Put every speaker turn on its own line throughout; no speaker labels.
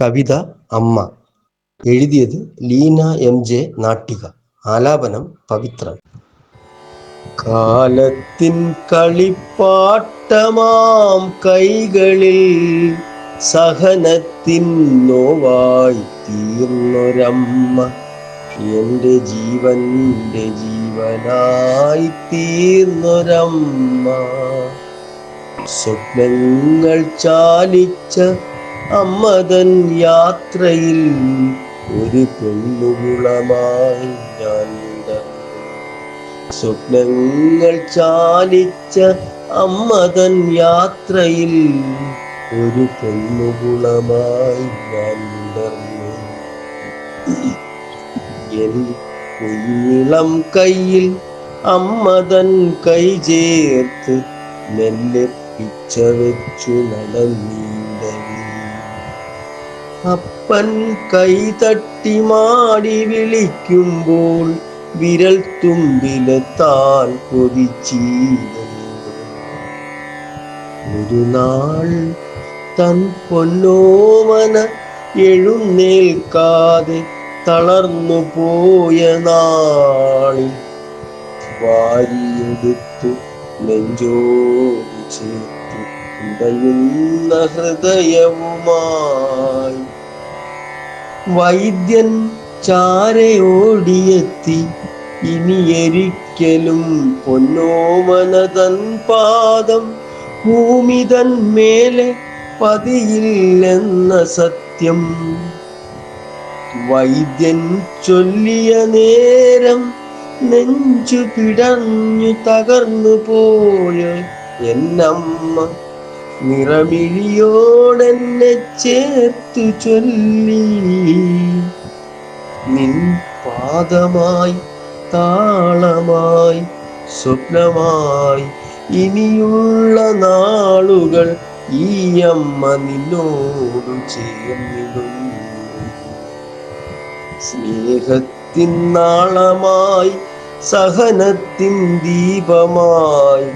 കവിത അമ്മ. എഴുതിയത് Leena M J Nattika. ആലാപനം പവിത്രൻ. കാലത്തിൻ കളിപ്പാട്ടമാം കൈകളിൽ സഹനത്തിൻ നോവായി തീർന്നൊരമ്മ. എന്റെ ജീവന്റെ ജീവനായി തീർന്നൊരമ്മ. സ്വപ്നങ്ങൾ ചാലിച്ച അമ്മതൻ യാത്രയിൽ ഒരു പെണ്ണുകുളമായി ഞാൻ സ്വപ്നങ്ങൾ ചാലിച്ച അമ്മതൻ യാത്രയിൽ ഒരു പെണ്ണുകുളമായി ഞാൻ വിടർന്നു എൻ കുഞ്ഞിളം കയ്യിൽ അമ്മതൻ കൈ ചേർത്ത് മെല്ലെ പിച്ച വെച്ചു നടന്നീടവേ അപ്പൻ കൈ തട്ടി മാടി വിളിക്കുമ്പോൾ വിരൽ തുമ്പിലെത്താൻ കൊതിച്ചീരുന്നു. ഒരു നാൾ തൻ പൊന്നോമന എഴുന്നേൽക്കാതെ തളർന്നു പോയ നാളിൽ വാരിയെടുത്തു നെഞ്ചോട് ചേർത്തു. ഉടയുന്ന വൈദ്യൻ ചാരയോടിയെത്തി ഇനി എരിക്കലും പൊന്നോമനതൻ പാദം ഭൂമിതൻ മേലെ പതിയില്ലെന്ന സത്യം. വൈദ്യൻ ചൊല്ലിയ നേരം നെഞ്ചു പിടഞ്ഞു തകർന്നു പോയ എന്നമ്മ നിറമിഴിയോടെന്നെ ചേർത്തു ചൊല്ലി. നിൻ പാദമായി താളമായി സ്വപ്നമായി ഇനിയുള്ള നാളുകൾ ഈ അമ്മ നിന്നോട് ചേർന്നിടുന്നു. സ്നേഹത്തിൻ നാളമായി സഹനത്തിൻ ദീപമായി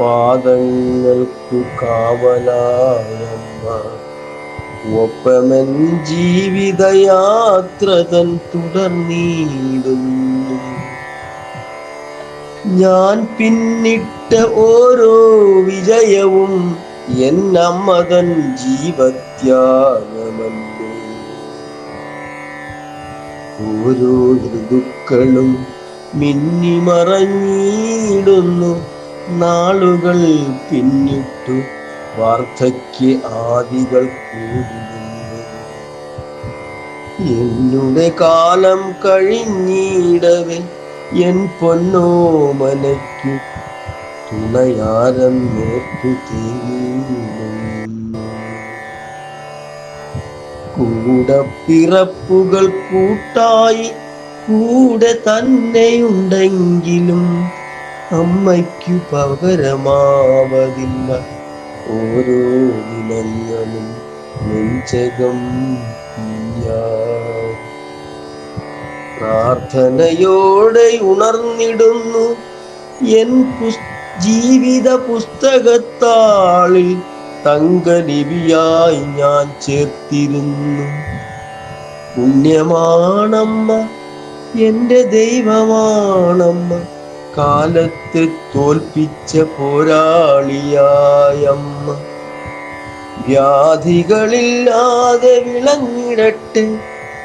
പാദങ്ങൾക്കു കാവലായമ്മ. ഒപ്പമൻ ജീവിതയാത്ര തൻ തുടർന്നിടുന്നു ഞാൻ പിന്നിട്ട ഓരോ വിജയവും എന്നമ്മതൻ ജീവത്യാഗമല്ലേ. ഓരോ ഋതുക്കളും മിന്നിമറഞ്ഞിടുന്നു. നാളുകൾ പിന്നിട്ടു വാർദ്ധക്യ ആദികൾ കൂടുന്നു എന്നുടെ കാലം കഴിഞ്ഞിടവേ എൻ പൊന്നോ മനയ്ക്കു തുണയാരം നേർക്കു തീരുന്നു. കൂടെ പിറപ്പുകൾ കൂട്ടായി കൂടെ തന്നെയുണ്ടെങ്കിലും അമ്മയ്ക്കു പകരമാവതില്ല. ഓരോ ദിനങ്ങളും നെഞ്ചകം. പ്രാർത്ഥനയോടെ ഉണർന്നിടുന്നു എൻ ജീവിത പുസ്തകത്താളിൽ തങ്കലിപിയായി ഞാൻ ചേർത്തിരുന്നു. പുണ്യമാണമ്മ എന്റെ ദൈവമാണമ്മ. കാലത്തെ തോൽപ്പിച്ച പോരാളിയായമ്മ. വ്യാധികളില്ലാതെ വിളങ്ങിടട്ടെ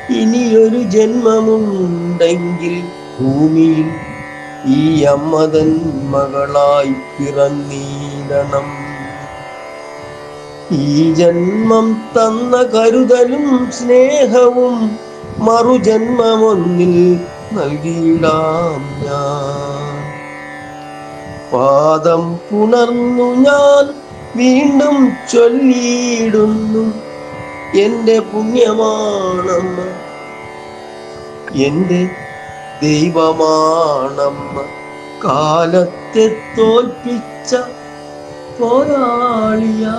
ഇനിയൊരു ജന്മമുണ്ടെങ്കിൽ ഭൂമിയിൽ ഈ അമ്മതൻ മകളായി പിറന്നീടണം. ഈ ജന്മം തന്ന കരുതലും സ്നേഹവും മറുജന്മമൊന്നിൽ നൽകിയിടാം ഞാൻ. പാദം പുണർന്നു ഞാൻ വീണ്ടും ചൊല്ലിയിടുന്നു. എന്റെ പുണ്യമാണമ്മ. എന്റെ ദൈവമാണമ്മ. കാലത്തെ തോൽപ്പിച്ച പോരാളിയാ